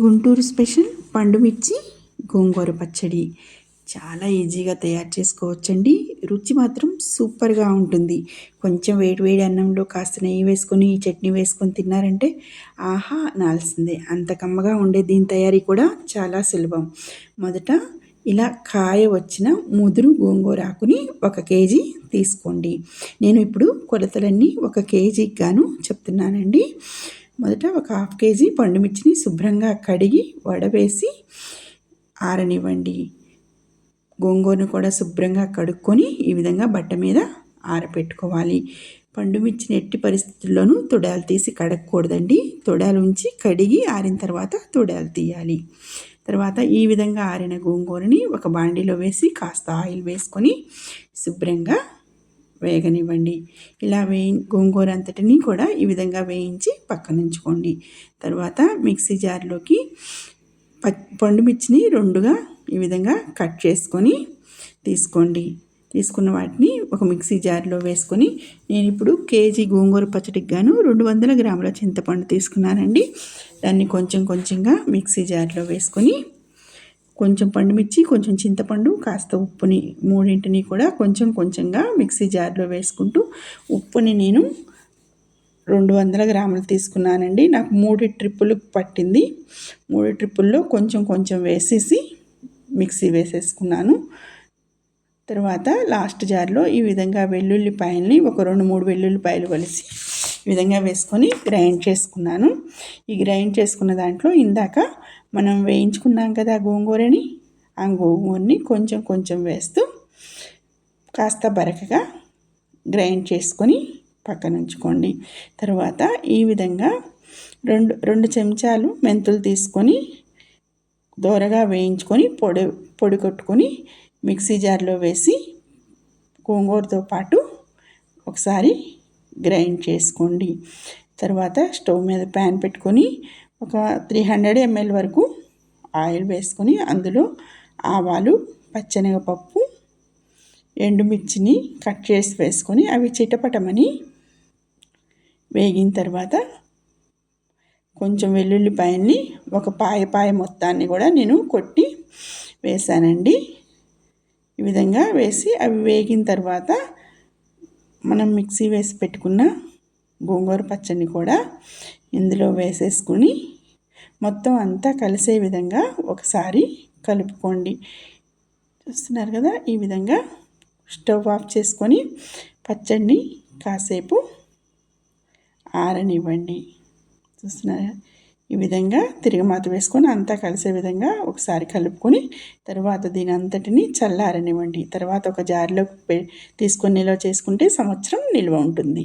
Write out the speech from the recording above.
Guntur special పండుమిర్చి గోంగూర పచ్చడి. చాలా ఈజీగా తయారు చేసుకోవచ్చండి. రుచి మాత్రం సూపర్గా ఉంటుంది. కొంచెం వేడి వేడి అన్నంలో కాస్త నెయ్యి వేసుకొని ఈ చట్నీ వేసుకొని తిన్నారంటే ఆహా నాల్సిందే. అంత కమ్మగా ఉండే దీని తయారీ కూడా చాలా సులభం. మొదట ఇలా కాయ వచ్చిన ముదురు గోంగూర ఆకుని ఒక కేజీ తీసుకోండి. నేను ఇప్పుడు కొలతలన్నీ ఒక కేజీకి గాను చెప్తున్నానండి. మొదట ఒక హాఫ్ కేజీ పండుమిర్చిని శుభ్రంగా కడిగి వడవేసి ఆరనివ్వండి. గోంగూరను కూడా శుభ్రంగా కడుక్కొని ఈ విధంగా బట్ట మీద ఆరపెట్టుకోవాలి. పండుమిర్చిని ఎట్టి పరిస్థితుల్లోనూ తొడాలు తీసి కడగకూడదండి తొడాలు ఉంచి కడిగి ఆరిన తర్వాత తొడాలు తీయాలి. తర్వాత ఈ విధంగా ఆరిన గోంగూరని ఒక బాండీలో వేసి కాస్త ఆయిల్ వేసుకొని శుభ్రంగా వేగనివ్వండి. ఇలా వేయి గోంగూర అంతటిని కూడా ఈ విధంగా వేయించి పక్కన ఉంచుకోండి. తర్వాత మిక్సీ జార్లోకి పండు మిర్చిని రెండుగా ఈ విధంగా కట్ చేసుకొని తీసుకోండి. తీసుకున్న వాటిని ఒక మిక్సీ జార్లో వేసుకొని నేను ఇప్పుడు కేజీ గోంగూర పచ్చడికి గాను రెండు వందల గ్రాముల చింతపండు తీసుకున్నానండి. దాన్ని కొంచెం కొంచెంగా మిక్సీ జార్లో వేసుకొని కొంచెం పండుమిర్చి కొంచెం చింతపండు కాస్త ఉప్పుని మూడింటిని కూడా కొంచెం కొంచెంగా మిక్సీ జార్లో వేసుకుంటూ ఉప్పుని నేను రెండు వందల గ్రాములు తీసుకున్నానండి. నాకు మూడు ట్రిప్పులు పట్టింది. మూడు ట్రిప్పుల్లో కొంచెం కొంచెం వేసేసి మిక్సీ వేసేసుకున్నాను. తర్వాత లాస్ట్ జార్లో ఈ విధంగా వెల్లుల్లిపాయల్ని ఒక రెండు మూడు వెల్లుల్లిపాయలు కలిసి ఈ విధంగా వేసుకొని గ్రైండ్ చేసుకున్నాను. ఈ గ్రైండ్ చేసుకున్న దాంట్లో ఇందాక మనం వేయించుకున్నాం కదా గోంగూరని ఆ గోంగూరని కొంచెం కొంచెం వేస్తూ కాస్త బరకగా గ్రైండ్ చేసుకొని పక్కన ఉంచుకోండి. తర్వాత ఈ విధంగా రెండు రెండు చెంచాలు మెంతులు తీసుకొని దోరగా వేయించుకొని పొడి పొడి కొట్టుకొని మిక్సీ జార్లో వేసి గోంగూరతో పాటు ఒకసారి గ్రైండ్ చేసుకోండి. తర్వాత స్టవ్ మీద ప్యాన్ పెట్టుకొని ఒక త్రీ హండ్రెడ్ ఎంఎల్ వరకు ఆయిల్ వేసుకొని అందులో ఆవాలు పచ్చనగపప్పు ఎండుమిర్చిని కట్ చేసి వేసుకొని అవి చిటపటమని వేగిన తర్వాత కొంచెం వెల్లుల్లిపాయల్ని ఒక పాయ పాయ మొత్తాన్ని కూడా నేను కొట్టి వేసానండి. ఈ విధంగా వేసి అవి వేగిన తర్వాత మనం మిక్సీ వేసి పెట్టుకున్న గోంగూర పచ్చడిని కూడా ఇందులో వేసేసుకుని మొత్తం అంతా కలిసే విధంగా ఒకసారి కలుపుకోండి. చూస్తున్నారు కదా ఈ విధంగా స్టవ్ ఆఫ్ చేసుకొని పచ్చడిని కాసేపు ఆరనివ్వండి. చూస్తున్నారా ఈ విధంగా తిరగమాత వేసుకొని అంతా కలిసే విధంగా ఒకసారి కలుపుకొని తర్వాత దీని అంతటిని చల్లారనివ్వండి. తర్వాత ఒక జారిలో తీసుకొని నిల్వ చేసుకుంటే సంవత్సరం నిల్వ ఉంటుంది.